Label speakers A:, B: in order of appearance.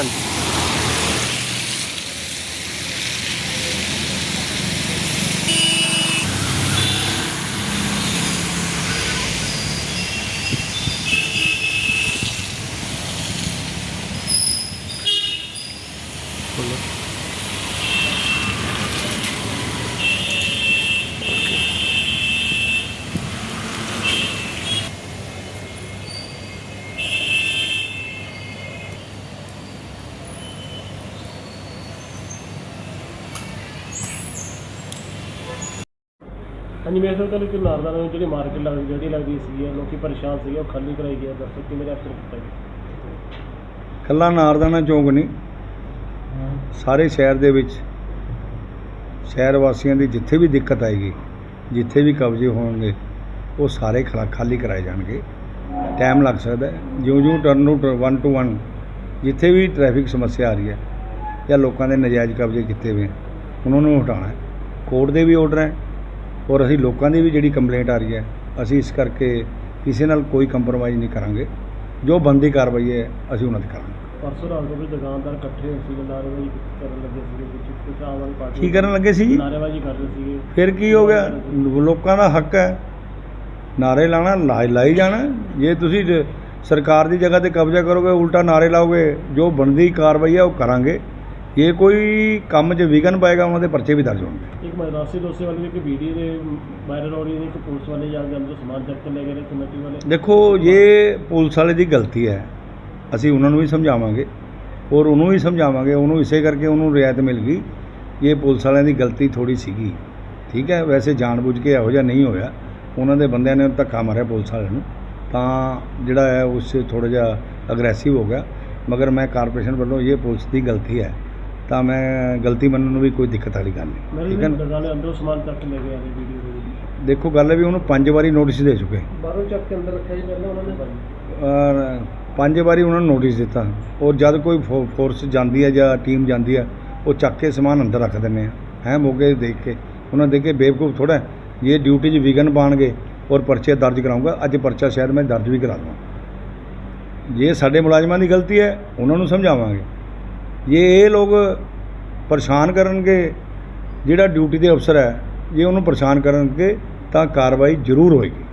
A: 약간 걸려. ਹਾਂਜੀ ਮੇਰੇ ਕੋਲ ਕਿ ਨਾਰਦਾਨਾ ਨੂੰ ਜਿਹੜੀ ਮਾਰਕੀਟ ਲੱਗਦੀ ਜਿਹੜੀ ਲੱਗਦੀ ਸੀ ਲੋਕੀ ਪਰੇਸ਼ਾਨ ਸੀਗੇ ਉਹ ਖਾਲੀ ਕਰਾਈ ਗਿਆ ਦੱਸੋ ਕਿਵੇਂ ਦਾ ਅਸਰ ਕੀਤਾ ਜੀ?
B: ਕੱਲਾ ਨਾਰਦਾਨਾ ਚੌਂਕ ਨਹੀਂ। ਸਾਰੇ ਸ਼ਹਿਰ ਦੇ ਵਿੱਚ ਸ਼ਹਿਰ ਵਾਸੀਆਂ ਦੀ ਜਿੱਥੇ ਵੀ ਦਿੱਕਤ ਆਏਗੀ ਜਿੱਥੇ ਵੀ ਕਬਜ਼ੇ ਹੋਣਗੇ ਉਹ ਸਾਰੇ ਖਲਾ ਖਾਲੀ ਕਰਾਏ ਜਾਣਗੇ। ਟਾਈਮ ਲੱਗ ਸਕਦਾ ਹੈ। ਜਿਉਂ-ਜਿਉਂ ਟਰਨ ਆਊਟ 1 ਟੂ 1 ਜਿੱਥੇ ਵੀ ਟ੍ਰੈਫਿਕ ਸਮੱਸਿਆ ਆ ਰਹੀ ਹੈ ਜਾਂ ਲੋਕਾਂ ਦੇ ਨਜਾਇਜ਼ ਕਬਜ਼ੇ ਕੀਤੇ ਹੋਏ ਉਹਨਾਂ ਨੂੰ ਹਟਾਉਣਾ ਹੈ। ਕੋਰਟ ਦੇ ਵੀ ਆਰਡਰ ਹੈ। ਔਰ ਅਸੀਂ ਲੋਕਾਂ ਦੀ ਵੀ ਜਿਹੜੀ ਕੰਪਲੇਂਟ ਆ ਰਹੀ ਹੈ ਅਸੀਂ ਇਸ ਕਰਕੇ ਕਿਸੇ ਨਾਲ ਕੋਈ ਕੰਪਰੋਮਾਈਜ਼ ਨਹੀਂ ਕਰਾਂਗੇ। ਜੋ ਬੰਦੀ ਕਾਰਵਾਈ ਹੈ ਅਸੀਂ ਉਹਨਾਂ ਦੀ ਕਰਾਂਗੇ।
A: ਪਰਸੋਂ ਰਾਤ ਨੂੰ ਵੀ ਦੁਕਾਨਦਾਰ ਇਕੱਠੇ ਹੋਏ ਸੀਗੇ ਨਾਅਰੇਬਾਜ਼ੀ ਕਰਨ ਲੱਗੇ ਸੀਗੇ ਵਿੱਚ ਕੁਝ ਆਮ ਆਦਮੀ ਪਾਰਟੀ
B: ਕੀ ਕਰਨ ਲੱਗੇ ਸੀ ਜੀ
A: ਨਾਅਰੇਬਾਜ਼ੀ ਕਰ ਰਹੇ ਸੀਗੇ।
B: ਫਿਰ ਕੀ ਹੋ ਗਿਆ? ਲੋਕਾਂ ਦਾ ਹੱਕ ਹੈ। ਨਾਰੇ ਲਾਣਾ ਲਾਈ ਜਾਣਾ। ਜੇ ਤੁਸੀਂ ਸਰਕਾਰ ਦੀ ਜਗ੍ਹਾ ਤੇ ਕਬਜ਼ਾ ਕਰੋਗੇ ਉਲਟਾ ਨਾਰੇ ਲਾਓਗੇ ਜੋ ਬਣਦੀ ਕਾਰਵਾਈ ਹੈ ਉਹ ਕਰਾਂਗੇ। ਕੋਈ ਕੰਮ 'ਚ ਵਿਘਨ ਪਾਏਗਾ ਉਹਨਾਂ ਦੇ ਪਰਚੇ ਵੀ ਦਰਜ ਹੋਣਗੇ।
A: ਇੱਕ ਮਦਰਾਸੀ ਦੋਸੇ ਵਾਲੀ ਇੱਕ ਵੀਡੀਓ ਦੇ ਵਾਇਰਲ ਹੋ ਰਹੀ ਹੈ ਇੱਕ ਪੁਲਿਸ ਵਾਲੇ ਜਾ ਕੇ ਅੰਦਰ ਸਮਾਨ ਚੱਕ ਕੇ ਲੈ ਗਏ ਨੇ ਕਮੇਟੀ ਵਾਲੇ।
B: ਦੇਖੋ ਇਹ ਪੁਲਿਸ ਵਾਲੇ ਦੀ ਗਲਤੀ ਹੈ ਅਸੀਂ ਉਹਨਾਂ ਨੂੰ ਵੀ ਸਮਝਾਵਾਂਗੇ। ਔਰ ਉਹਨੂੰ ਵੀ ਸਮਝਾਵਾਂਗੇ ਉਹਨੂੰ ਇਸੇ ਕਰਕੇ ਉਹਨੂੰ ਰਿਆਇਤ ਮਿਲ ਗਈ ਇਹ ਪੁਲਿਸ ਵਾਲਿਆਂ ਦੀ ਗਲਤੀ ਥੋੜੀ ਸੀਗੀ। ਠੀਕ ਹੈ ਵੈਸੇ ਜਾਣਬੁੱਝ ਕੇ ਇਹੋ ਜਿਹਾ ਨਹੀਂ ਹੋਇਆ। ਉਹਨਾਂ ਦੇ ਬੰਦਿਆਂ ਨੇ ਧੱਕਾ ਮਾਰਿਆ ਪੁਲਿਸ ਵਾਲਿਆਂ ਨੂੰ। ਤਾਂ ਜਿਹੜਾ ਹੈ ਉਸ 'ਚ ਥੋੜਾ ਜਿਹਾ ਅਗਰੈਸਿਵ ਹੋ ਗਿਆ। ਮਗਰ ਮੈਂ ਕਾਰਪੋਰੇਸ਼ਨ ਵੱਲੋਂ ਇਹ ਪੁਲਿਸ ਦੀ ਗਲਤੀ ਹੈ। ਤਾਂ ਮੈਂ ਗਲਤੀ ਮੰਨਣ ਨੂੰ ਵੀ ਕੋਈ ਦਿੱਕਤ ਵਾਲੀ ਗੱਲ ਨਹੀਂ। ਠੀਕ ਹੈ
A: ਵੀ
B: ਨਾ?
A: ਦੁਕਾਨੇ ਅੰਦਰੋਂ ਸਮਾਨ ਚੱਕ ਕੇ ਲੈ ਗਏ ਆ ਵੀਡੀਓ ਦੇ ਵਿੱਚ।
B: ਦੇਖੋ ਗੱਲ ਹੈ ਵੀ ਉਹਨੂੰ ਪੰਜ ਵਾਰੀ ਨੋਟਿਸ ਦੇ ਚੁੱਕੇ।
A: ਬਾਹਰੋਂ ਚੱਕ ਕੇ ਅੰਦਰ ਰੱਖਿਆ ਜੀ ਪਹਿਲਾਂ ਉਹਨਾਂ ਨੇ
B: ਔਰ ਪੰਜ ਵਾਰੀ ਉਹਨਾਂ ਨੂੰ ਨੋਟਿਸ ਦਿੱਤਾ। ਔਰ ਜਦ ਕੋਈ ਫੋ- ਫੋਰਸ ਜਾਂਦੀ ਹੈ ਜਾਂ ਟੀਮ ਜਾਂਦੀ ਹੈ ਉਹ ਚੱਕ ਕੇ ਸਮਾਨ ਅੰਦਰ ਰੱਖ ਦਿੰਦੇ ਆ। ਹੈ ਮੋਗੇ ਦੇਖ ਕੇ। ਉਹਨਾਂ ਦੇ ਕੇ ਬੇਵਕੂਫ ਥੋੜਾ। ਇਹ ਡਿਊਟੀ 'ਚ ਵਿਗਨ ਪਾਣਗੇ ਔਰ ਪਰਚੇ ਦਰਜ ਕਰਾਉਂਗਾ ਅੱਜ ਪਰਚਾ ਸ਼ਾਇਦ ਮੈਂ ਦਰਜ ਵੀ ਕਰਾ ਦਵਾਂ। ਜੇ ਸਾਡੇ ਮੁਲਾਜ਼ਮਾਂ ਦੀ ਗਲਤੀ ਹੈ ਉਹਨਾਂ ਨੂੰ ਸਮਝਾਵਾਂਗੇ। ਜੇ ਇਹ ਲੋਕ ਪਰੇਸ਼ਾਨ ਕਰਨਗੇ, ਜਿਹੜਾ ਡਿਊਟੀ ਦੇ ਅਫਸਰ ਹੈ, ਜੇ ਉਹਨੂੰ ਪਰੇਸ਼ਾਨ ਕਰਨਗੇ, ਤਾਂ ਕਾਰਵਾਈ ਜ਼ਰੂਰ ਹੋਏਗੀ।